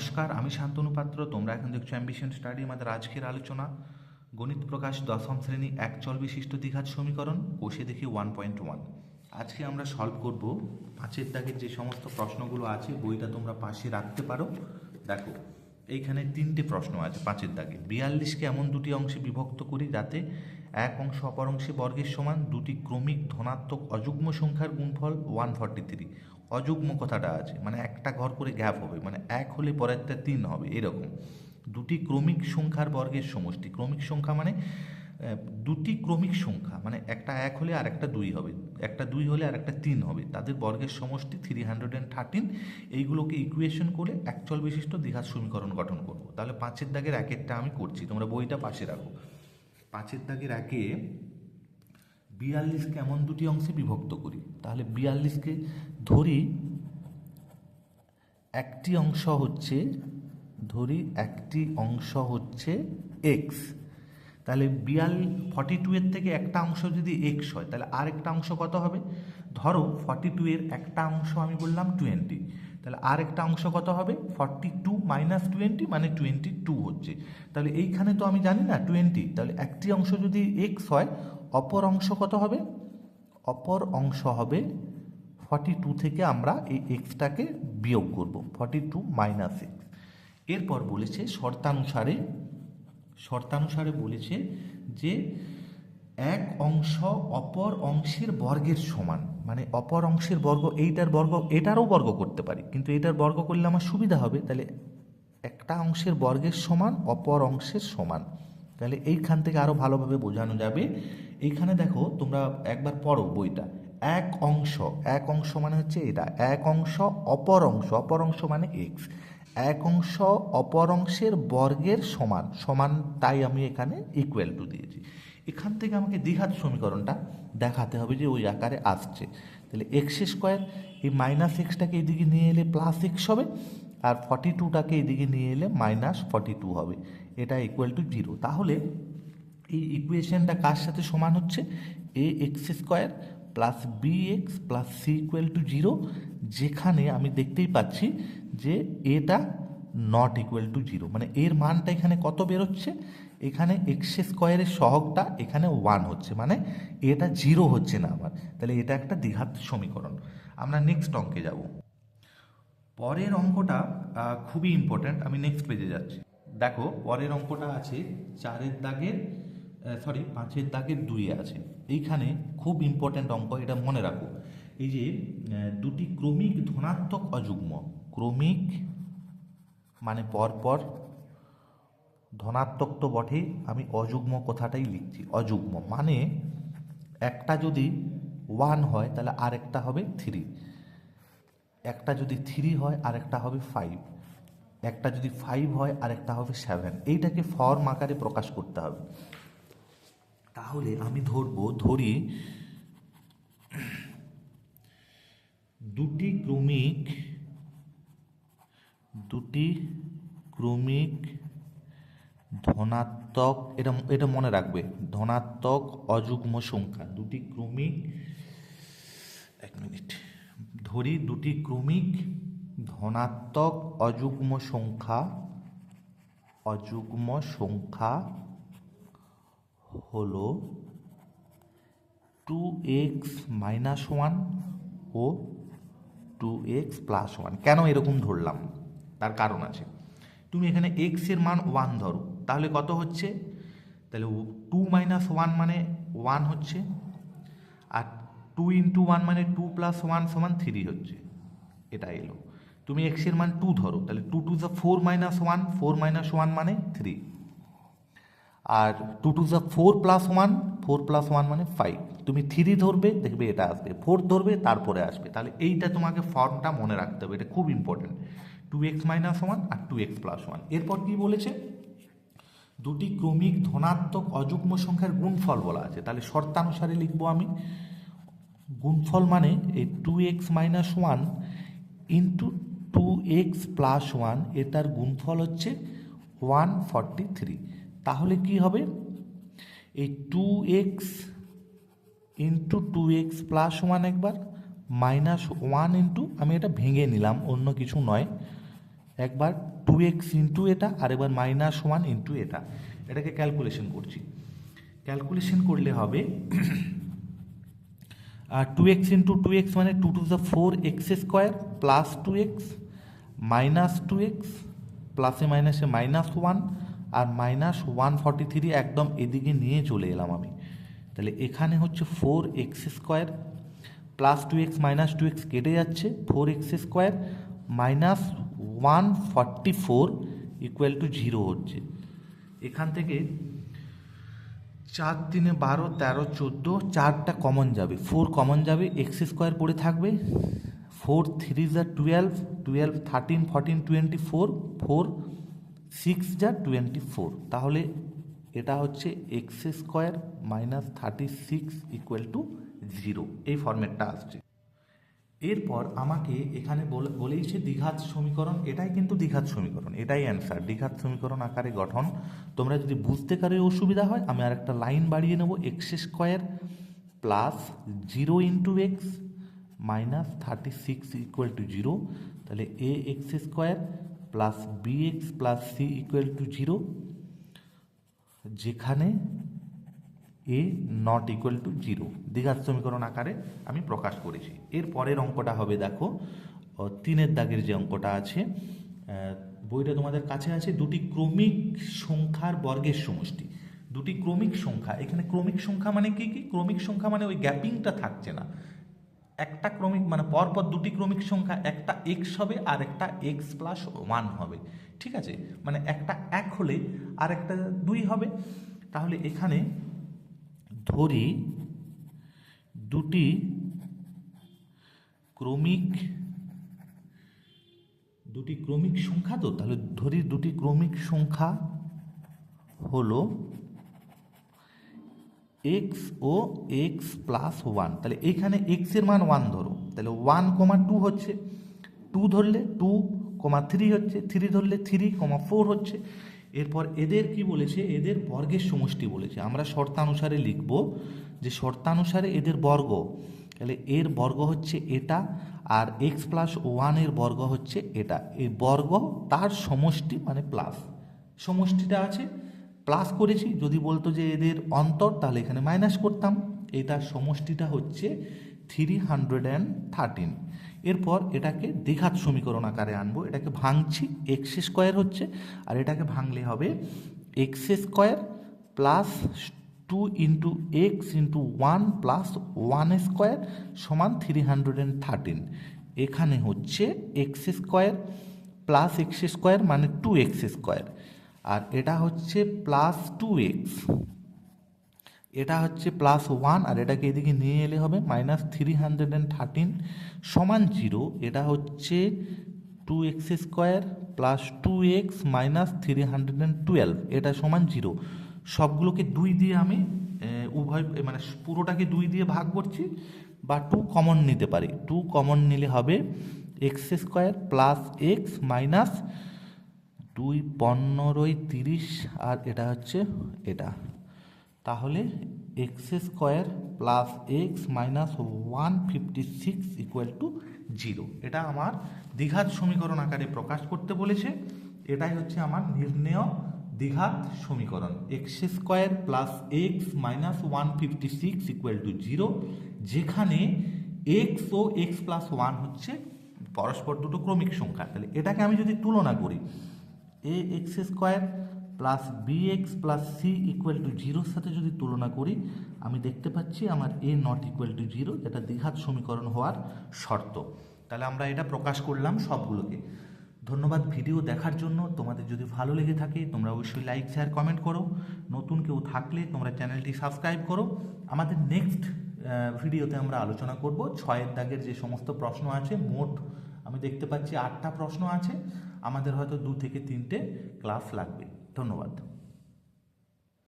নমস্কার, আমি শান্তনু পাত্র। তোমরা এখন দেখছ অ্যাম্বিশন স্টাডি আমাদের আজকের আলোচনা। গণিত প্রকাশ দশম শ্রেণি এক চল বিশিষ্ট দ্বিঘাত সমীকরণ, কোষে দেখি ওয়ান পয়েন্ট ওয়ান আজকে আমরা সলভ করব পাঁচের দাগের যে সমস্ত প্রশ্নগুলো আছে, বইটা তোমরা পাশে রাখতে পারো। দেখো, এইখানে তিনটে প্রশ্ন আছে পাঁচের দাগে। বিয়াল্লিশকে এমন দুটি অংশে বিভক্ত করি যাতে এক অংশ অপর অংশে বর্গের সমান, দুটি ক্রমিক ধনাত্মক অযুগ্ম সংখ্যার গুণফল ওয়ান ফর্টি থ্রি অযুগ্ম কথাটা আছে। মানে একটা ঘর করে গ্যাপ হবে। মানে এক হলে পরেরটা তিন হবে, এরকম। দুটি ক্রমিক সংখ্যার বর্গের সমষ্টি। ক্রমিক সংখ্যা মানে দুটি ক্রমিক সংখ্যা। মানে একটা এক হলে আর একটা দুই হবে। একটা দুই হলে আর একটা তিন হবে। তাদের বর্গের সমষ্টি থ্রি হান্ড্রেড অ্যান্ড থার্টিন এইগুলোকে ইকুয়েশন করে একচল বিশিষ্ট দ্বিঘাত সমীকরণ গঠন করব। তাহলে পাঁচের দাগের একেরটা আমি করছি। তোমরা বইটা পাশে রাখো। পাঁচের দাগের একে বিয়াল্লিশকে এমন দুটি অংশে বিভক্ত করি। তাহলে বিয়াল্লিশকে ধরি, একটি অংশ হচ্ছে, ধরি একটি অংশ হচ্ছে এক্স তাহলে বিয়াল ফর্টি টু এর থেকে একটা অংশ যদি এক্স হয়, তাহলে আর একটা অংশ কত হবে? ধরো ফর্টি টু এর একটা অংশ আমি বললাম টোয়েন্টি তাহলে আর একটা অংশ কত হবে? ফর্টি টু মাইনাস টোয়েন্টি মানে টোয়েন্টি টু হচ্ছে। তাহলে এইখানে তো আমি জানি না টোয়েন্টি তাহলে একটি অংশ যদি এক্স হয়, অপর অংশ কত হবে? অপর অংশ হবে ফর্টি টু থেকে আমরা এই এক্সটাকে বিয়োগ করব ফর্টি টু মাইনাস এক্স এরপর বলেছে শর্তানুসারে শর্তানুসারে বলেছে যে এক অংশ অপর অংশের বর্গের সমান। মানে অপর অংশের বর্গ, এইটার বর্গ, এটারও বর্গ করতে পারি। কিন্তু এটার বর্গ করলে আমার সুবিধা হবে, তাহলে একটা অংশের বর্গের সমান, অপর অংশের সমান। তাহলে এইখান থেকে আরও ভালোভাবে বোঝানো যাবে। এইখানে দেখো, তোমরা একবার পড়ো বইটা। এক অংশ এক অংশ মানে হচ্ছে এটা। এক অংশ অপর অংশ অপর অংশ মানে এক্স এক অংশ অপর অংশের বর্গের সমান সমান তাই আমি এখানে ইকুয়াল টু দিয়েছি। এখান থেকে আমাকে দ্বিঘাত সমীকরণটা দেখাতে হবে যে ওই আকারে আসছে। তাহলে এক্স স্কোয়ার এই মাইনাস এক্সটাকে এদিকে নিয়ে এলে প্লাস এক্স হবে, আর ফর্টি টুটাকে এদিকে নিয়ে এলে মাইনাস ফর্টি টু হবে। এটা ইকুয়াল টু জিরো তাহলে এই ইকুয়েশনটা কার সাথে সমান হচ্ছে? A x square plus b x plus c equal to zero যেখানে আমি দেখতেই পাচ্ছি যে এটা নট ইকুয়াল টু জিরো মানে এর মানটা এখানে কত বেরোচ্ছে? এখানে এক্স স্কোয়ারের সহগটা এখানে ওয়ান হচ্ছে মানে এটা জিরো হচ্ছে না আমার তাহলে এটা একটা দ্বিঘাত সমীকরণ। আমরা নেক্সট অঙ্কে যাব। পরের অঙ্কটা খুবই ইম্পর্ট্যান্ট আমি নেক্সট পেজে যাচ্ছি। দেখো, পরের অঙ্কটা আছে চারের দাগের সরি পাঁচের দাগের দুই আছে। এইখানে খুব ইম্পর্ট্যান্ট অঙ্ক, এটা মনে রাখো। এই যে দুটি ক্রমিক ধনাত্মক অযুগ্ম, ক্রমিক মানে পরপর ধনাত্মক তো বটেই, আমি অযুগ্ম কথাটাই লিখছি, অযুগ্ম। মানে একটা যদি ওয়ান হয়, তাহলে আরেকটা হবে থ্রি একটা যদি থ্রি হয় আর একটা হবে ফাইভ একটা যদি ফাইভ হয় আর একটা হবে সেভেন এইটাকে ফর্ম আকারে প্রকাশ করতে হবে। তাহলে আমি ধরবো, ধরি, দুটি ক্রমিক দুটি ক্রমিক ধনাত্মক, এটা এটা মনে রাখবে, ধনাত্মক, অযুগ্ম সংখ্যা, দুটি ক্রমিক, এক মিনিট, ধরি দুটি ক্রমিক, ধনাত্মক, অযুগ্ম সংখ্যা অযুগ্ম সংখ্যা হল টু এক্স মাইনাস ওয়ান ও টু এক্স প্লাস ওয়ান কেন এরকম ধরলাম? তার কারণ আছে। তুমি এখানে এক্সের মান ওয়ান ধরো। তাহলে কত হচ্ছে? তাহলে টু মাইনাস ওয়ান মানে ওয়ান হচ্ছে, আর টু ইন্টু ওয়ান মানে টু প্লাস ওয়ান সমান থ্রি হচ্ছে। এটা এলো। তুমি এক্সের মান টু ধরো, তাহলে two two the four minus one four minus one মানে three R two two the four plus one four plus one মানে ফাইভ তুমি থ্রি ধরবে, দেখবে এটা আসবে। ফোর ধরবে, তারপরে আসবে। তাহলে এইটা তোমাকে ফর্মটা মনে রাখতে হবে, এটা খুব important two x minus one আর টু এক্স প্লাস ওয়ান এরপর কি বলেছে? দুটি ক্রমিক ধনাত্মক অযুগ্ম সংখ্যার গুণফল বলা আছে। তাহলে শর্তানুসারে লিখব আমি। গুণফল মানে এই two x minus one into two x plus one এটার গুণফল হচ্ছে ওয়ান ফর্টি থ্রি তাহলে কি হবে? এই two x into two x plus one একবার মাইনাস ওয়ান ইন্টু আমি এটা ভেঙে নিলাম, অন্য কিছু নয়। একবার টু এক্স ইন্টু এটা আর এবার মাইনাস ওয়ান ইন্টু এটা। এটাকে ক্যালকুলেশন করছি। ক্যালকুলেশন করলে হবে two x into two x মানে two two the four x square plus two x minus two x প্লাসে মাইনাসে মাইনাস ওয়ান আর মাইনাস ওয়ান ফর্টি থ্রি একদম এদিকে নিয়ে চলে এলাম আমি। তাহলে এখানে হচ্ছে four x square plus two x minus two x কেটে যাচ্ছে four x square minus one forty four equal to zero হচ্ছে। এখান থেকে চার তিনে বারো, তেরো, চোদ্দ, চারটা কমন যাবে। ফোর কমন যাবে এক্স স্কোয়ার পড়ে থাকবে। ফোর থ্রি যা twelve twelve thirteen fourteen twenty four four six যা টোয়েন্টি ফোর তাহলে এটা হচ্ছে x square minus thirty six equal to zero এই ফর্মেটটা আসছে। এরপর আমাকে এখানে বলে- বলেইছে দ্বিঘাত সমীকরণ, এটাই কিন্তু দ্বিঘাত সমীকরণ, এটাই অ্যান্সার দ্বিঘাত সমীকরণ আকারে গঠন। তোমরা যদি বুঝতে কারও অসুবিধা হয়, আমি আর একটা লাইন বাড়িয়ে নেব x square plus zero into x minus thirty six equal to zero তাহলে a x square plus b x plus c equal to zero যেখানে a not equal to zero দ্বিঘাত সমীকরণ আকারে আমি প্রকাশ করেছি। এর পরের অঙ্কটা হবে দেখো তিনের দাগের যে অঙ্কটা আছে বইটা তোমাদের কাছে আছে, দুটি ক্রমিক সংখ্যার বর্গের সমষ্টি। দুটি ক্রমিক সংখ্যা, এখানে ক্রমিক সংখ্যা মানে কি কি? ক্রমিক সংখ্যা মানে ওই গ্যাপিংটা থাকছে না। একটা ক্রমিক মানে পরপর দুটি ক্রমিক সংখ্যা, একটা এক্স হবে আর একটা এক্স প্লাস ওয়ান হবে। ঠিক আছে? মানে একটা এক হলে আর একটা দুই হবে। তাহলে এখানে ধরি দুটি ক্রমিক দুটি ক্রমিক সংখ্যা তো? তাহলে ধরি দুটি ক্রমিক সংখ্যা হলো এক্স ও এক্স প্লাস ওয়ান তাহলে এইখানে এক্সের মান ওয়ান ধরো। তাহলে ওয়ান কমা টু হচ্ছে। টু ধরলে টু কমা থ্রি হচ্ছে। থ্রি ধরলে থ্রি কমা ফোর হচ্ছে। এরপর এদের কি বলেছে? এদের বর্গের সমষ্টি বলেছে। আমরা শর্তানুসারে লিখব যে শর্তানুসারে এদের বর্গ। তাহলে এর বর্গ হচ্ছে এটা আর এক্স প্লাস ওয়ানের বর্গ হচ্ছে এটা। এই বর্গ তার সমষ্টি মানে প্লাস সমষ্টিটা আছে। প্লাস করেছি। যদি বলতো যে এদের অন্তর, তাহলে এখানে মাইনাস করতাম। এটার সমষ্টিটা হচ্ছে থ্রি হান্ড্রেড অ্যান্ড থার্টিন এরপর এটাকে দ্বিঘাত সমীকরণ আকারে আনব। এটাকে ভাঙছি এক্স স্কোয়ার হচ্ছে, আর এটাকে ভাঙলে হবে x square plus two into x into one plus one square সমান থ্রি হান্ড্রেড অ্যান্ড থার্টিন এখানে হচ্ছে x square plus x square মানে টু এক্স স্কোয়ার আর এটা হচ্ছে প্লাস টু এক্স এটা হচ্ছে প্লাস ওয়ান আর এটাকে এদিকে নিয়ে এলে হবে minus three hundred and thirteen সমান জিরো এটা হচ্ছে two x square plus two x minus three hundred and twelve এটা সমান জিরো সবগুলোকে দুই দিয়ে আমি উভয় মানে পুরোটাকে দুই দিয়ে ভাগ করছি বা টু কমন নিতে পারি। টু কমন নিলে হবে x square plus x minus দুই পনেরোই তিরিশ, আর এটা হচ্ছে এটা। তাহলে x square plus x minus one fifty six equal to zero এটা আমার দ্বিঘাত সমীকরণ আকারে প্রকাশ করতে বলেছে। এটাই হচ্ছে আমার নির্ণেয় দ্বিঘাত সমীকরণ। X square plus x minus one fifty six equal to zero যেখানে এক্স ও এক্স প্লাস ওয়ান হচ্ছে পরস্পর দুটো ক্রমিক সংখ্যা। তাহলে এটাকে আমি যদি তুলনা করি a x square plus b x plus c equal to জিরোর সাথে যদি তুলনা করি, আমি দেখতে পাচ্ছি আমার a not equal to zero যেটা দ্বিঘাত সমীকরণ হওয়ার শর্ত। তাহলে আমরা এটা প্রকাশ করলাম সবগুলোকে। ধন্যবাদ ভিডিও দেখার জন্য। তোমাদের যদি ভালো লেগে থাকে, তোমরা অবশ্যই লাইক শেয়ার কমেন্ট করো। নতুন কেউ থাকলে তোমরা চ্যানেলটি সাবস্ক্রাইব করো। আমাদের নেক্সট ভিডিওতে আমরা আলোচনা করব ছয়ের দাগের যে সমস্ত প্রশ্ন আছে। মোট আমি দেখতে পাচ্ছি আটটা প্রশ্ন আছে। আমাদের হয়তো দু থেকে তিনটে ক্লাস লাগবে। ধন্যবাদ।